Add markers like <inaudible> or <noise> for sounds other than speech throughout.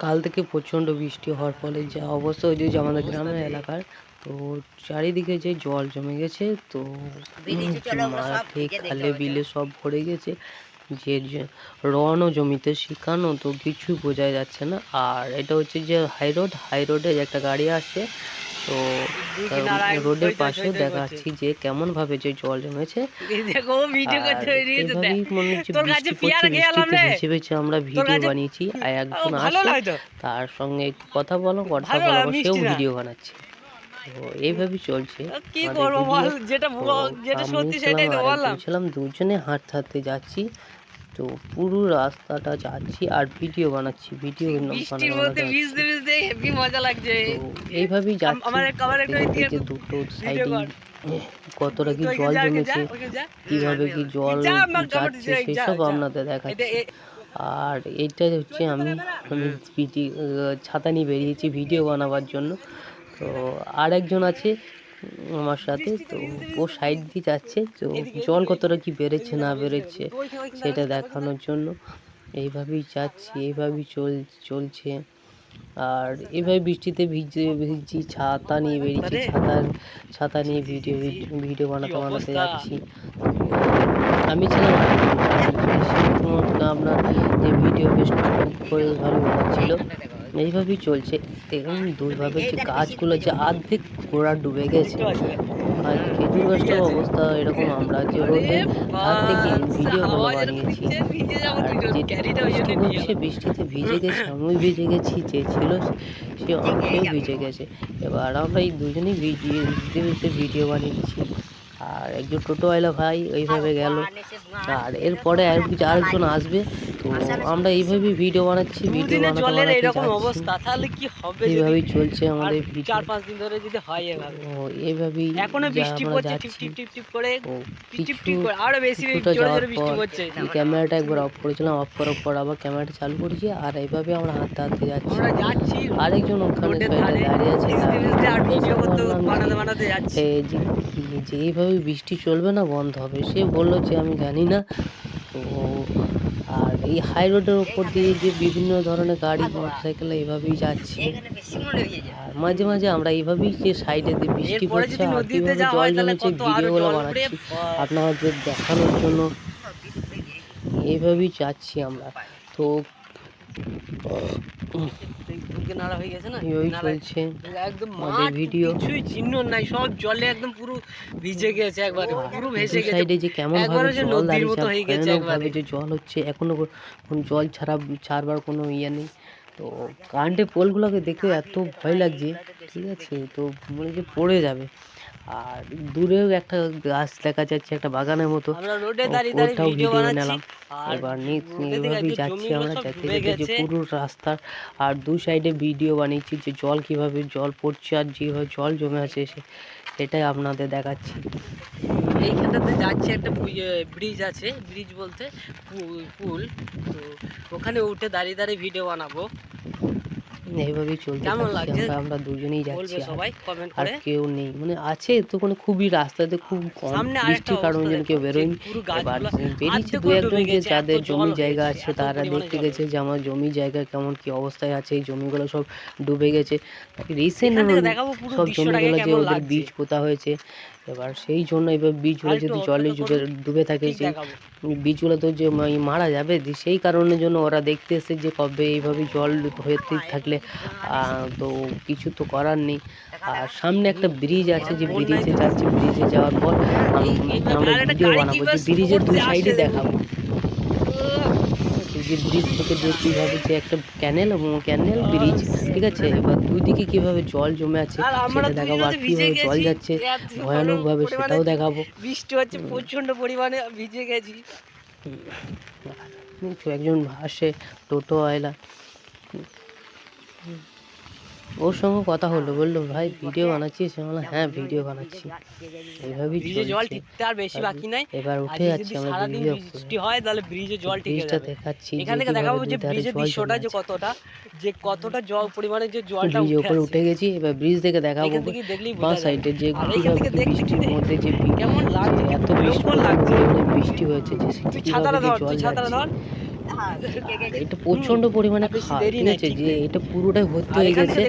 কাল থেকে প্রচণ্ড বৃষ্টি হওয়ার ফলে যা অবস্থা হয়েছে যে আমাদের গ্রামের এলাকার তো চারিদিকে যে জল জমে গেছে তো মাঠে খালে বিলে সব ভরে গেছে। যে রনও জমিতে শিখানো তো কিছু বোঝা যাচ্ছে না। আর এটা হচ্ছে যে হাই রোড হাই রোডে একটা গাড়ি আসছে তো রোডের পাশে দেখাচ্ছি যে কেমন ভাবে যে জল জমেছে। মনে আমরা ভিডিও বানিয়েছি আর একজন ও, ভালো আসে লাগে তো তার সঙ্গে একটু কথা বলো কথা বলো সেও ভিডিও বানাচ্ছে। তো এইভাবেই চলছে। কি করব বল? যেটা যেটা সত্যি সেটাই তো বললাম। একজন ছিলাম দুজনে হাঁটতে হাঁটতে যাচ্ছি। তো পুরো রাস্তাটা যাচ্ছি আর ভিডিও বানাচ্ছি ভিডিও বৃষ্টির মধ্যে ভিজতে ভিজতে হেভি মজা লাগছে। তো এইভাবেই যাচ্ছি। আমার আমার একটা দিয়ে দুটো সাইডে। কতটা কি জল জমেছে। কীভাবে কি জল যাচ্ছে সেসব আপনাদের দেখাচ্ছি। আর এইটা হচ্ছে আমি আমি ছাতা নিয়ে বেরিয়েছি ভিডিও বানাবার জন্য। তো আর একজন আছে আমার সাথে, তো ও সাইড দিয়ে যাচ্ছে, তো জল কতটা কি বেড়েছে না বেড়েছে সেটা দেখানোর জন্য। এইভাবেই যাচ্ছি, এইভাবেই চল, চলছে। আর এইভাবে বৃষ্টিতে ভিজে, ভিজছি, ছাতা নিয়ে বেরিয়েছি ছাতার ছাতা নিয়ে ভিডিও ভিডিও বানাতে বানাতে যাচ্ছি। আমি ছিলাম আপনার যে ভিডিও বেশ ভালো বানাচ্ছিল এইভাবেই চলছে। এবং দুইভাবে যে গাছগুলো যে অর্ধেক গোড়া ডুবে গেছে, আর খেজুর গাছটার অবস্থা এরকম আমরা যে রোদে ধার থেকে বানিয়েছি। আর যে হচ্ছে বৃষ্টিতে ভিজে গেছে আমি ভিজে গেছি, যে ছিল সে অনেকেও ভিজে গেছে। এবার আমরা এই দুজনেই ভিডিও ভিজতে ভিজতে ভিডিও বানিয়েছি। আর একজন টোটো টোটোওয়ালা ভাই ওইভাবে গেল। আর এরপরে আর কিছু আরেকজন আসবে। তো আমরা এইভাবেই ভিডিও বানাচ্ছি ভিডিও বানাতে জলের এরকম অবস্থা তাহলে কি হবে যদি? এইভাবেই চলছে আমাদের ভিডিও চার পাঁচ দিন ধরে যদি হয় এভাবে। ও এইভাবেই এখনও বৃষ্টি পড়ছে টিপ যাচ্ছি। টিপ টিপ টিপ করে টিপ টিপ করে আরও বেশি জোরে জোরে বৃষ্টি পড়ছে। এই ক্যামেরাটা একবার অফ করেছিলাম অফ করার পর আবার ক্যামেরাটা চালু করেছি আর এইভাবে আমরা হাঁটতে হাঁটতে যাচ্ছি। আমরা যাচ্ছি আরেকজন ওখানে রোডের সাইডে ধারে দাঁড়িয়ে আছে ভিজতে এইভাবে বৃষ্টি চলবে না বন্ধ হবে। সে বলল যে আমি জানি না। তো আর এই হাই রোডের উপর দিয়ে যে বিভিন্ন ধরনের গাড়ি মোটরসাইকেল এইভাবেই যাচ্ছে। আর মাঝে মাঝে আমরা এইভাবেই যে সাইডে দিয়ে বৃষ্টি পড়ছে আর কীভাবে জল জমেছে ভিডিওগুলো বানাচ্ছি। আপনাদের দেখানোর জন্য এইভাবেই যাচ্ছি আমরা। তো নাড়া হয়ে গেছে না? চলছে। একদম মাঠ ভিডিও। কিছুই চিহ্ন নাই সব জলে একদম পুরো ভিজে গেছে একবারে পুরো ভেসে গেছে। সাইডে যে কেমন ভাবে জল মতো হয়ে গেছে একবারে। যে জল হচ্ছে এখনও কোনো জল ছাড়া ছাড়বার কোনো ইয়ে নেই। তো কারেন্টের পোলগুলোকে দেখে এত ভয় লাগছে ঠিক আছে? তো মনে হচ্ছে পড়ে যাবে। আর দূরেও একটা গাছ দেখা যাচ্ছে একটা বাগানের মতো। ওটাও ভিডিও নিলাম আর এবার এইভাবেই যাচ্ছি আমরা দেখতে যে পুরো রাস্তার। আর দু সাইডে ভিডিও বানিয়েছি যে জল কীভাবে জল পড়ছে আর যেভাবে জল জমে আছে সে সেটাই আপনাদের দেখাচ্ছি। এইখানটাতে যাচ্ছে একটা ব্রিজ আছে ব্রিজ বলতে পুল। তো ওখানে উঠে দাঁড়িয়ে দাঁড়িয়ে ভিডিও বানাবো। এইভাবেই চলতে থাকছি আমরা আমরা দুজনেই যাচ্ছি আর- কেউ নেই। মানে আছে তো কোনো খুবই রাস্তাতে খুব কম বৃষ্টির কারণে যেন কেউ বেরোয়নি। এবার বেরিয়েছে দু একজন যে যাদের জমি জায়গা আছে তারা দেখতে গেছে যে আমার জমি জায়গা কেমন কি অবস্থায় আছে এই জমিগুলো সব ডুবে গেছে। রিসেন্ট সব জমিগুলো যে ওদের বীজ পোতা হয়েছে এবার সেই জন্য এবার বীজগুলো যদি জলে ডুবে ডুবে থাকে যে সেই বীজগুলো তো যে মারা যাবে সেই কারণের জন্য ওরা দেখতে এসে যে কবে এইভাবে জল হয়ে থাকলে আহ, তো কিছু তো করার নেই। আর সামনে একটা ব্রিজ আছে যে ব্রিজে যাচ্ছে ব্রিজে যাওয়ার পর আমি আমরা ভিডিও বানাবো যে ব্রিজের দু সাইডে দেখাবো। যে ব্রিজ থেকে যে কীভাবে যে একটা ক্যানেল এবং ক্যানেল ব্রিজ ঠিক আছে এবার দুই দিকে কীভাবে জল জমে আছে সেটা দেখাবো আর কীভাবে জল যাচ্ছে ভয়ানকভাবে সেটাও দেখাবো বৃষ্টি হচ্ছে প্রচণ্ড পরিমাণে ভিজে গেছি একজন আসে টোটো আয়লা ওর সঙ্গে কথা হলো বলল ভাই ভিডিও বানাচ্ছিস? বললাম হ্যাঁ ভিডিও বানাচ্ছি। এইভাবেই জল টিকতে আর বেশি বাকি নাই। এবার উঠে যাচ্ছে আমরা ব্রিজের বৃষ্টি হয় তাহলে ব্রিজে জল ব্রিজটা যাবে। দেখাচ্ছি এখান থেকে দেখাবো যে ব্রিজের দৃশ্যটা যে কতটা যে কতটা জল পরিমাণে যে জলটা ব্রিজ উঠে উপরে উঠে গেছি এবার ব্রিজ থেকে দেখাবো। বাঁ সাইডে যে বৃষ্টির মধ্যে যে কেমন লাগছে এত বৃষ্টি লাগছে? বৃষ্টি হয়েছে যে ছাতাটা ধর ছাতাটা ধর। <laughs> এটা প্রচণ্ড পরিমাণে আছে যে এটা পুরোটাই ভর্তি হয়ে গেছে।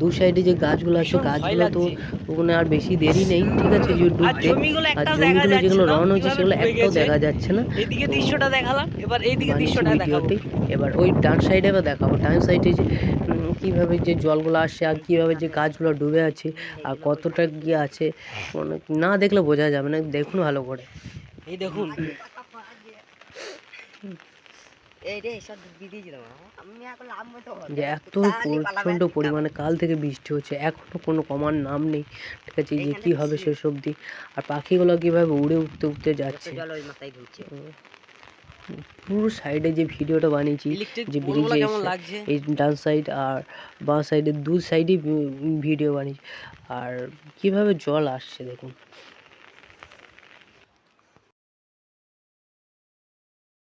দু সাইডে যে গাছগুলো আছে গাছগুলো তো ওখানে আর বেশি দেরি নেই ঠিক আছে যে ডুববে আর জমিগুলো যেগুলো রন হচ্ছে সেগুলো একটাও দেখা যাচ্ছে না। এইদিকে তো দৃশ্যটা দেখালাম এবার এইদিকে দৃশ্যটা এবার ওই ডান সাইডে এবার দেখাবো। ডান সাইডে যে কীভাবে যে জলগুলো আসছে আর কীভাবে যে গাছগুলো ডুবে আছে আর কতটা কি আছে মানে না দেখলে বোঝা যাবে না দেখুন ভালো করে। এই দেখুন। যে এত প্রচণ্ড পরিমাণে কাল থেকে বৃষ্টি হচ্ছে এখনও কোনো কমার নাম নেই। ঠিক আছে যে কি হবে শেষ অবধি আর পাখিগুলো কীভাবে উড়ে উঠতে উঠতে যাচ্ছে। পুরো সাইডে যে ভিডিওটা বানিয়েছি যে ব্রিজে এই ডান সাইড আর বাঁ সাইডে দু সাইডে ভিডিও বানিয়েছি। আর কীভাবে জল আসছে দেখুন।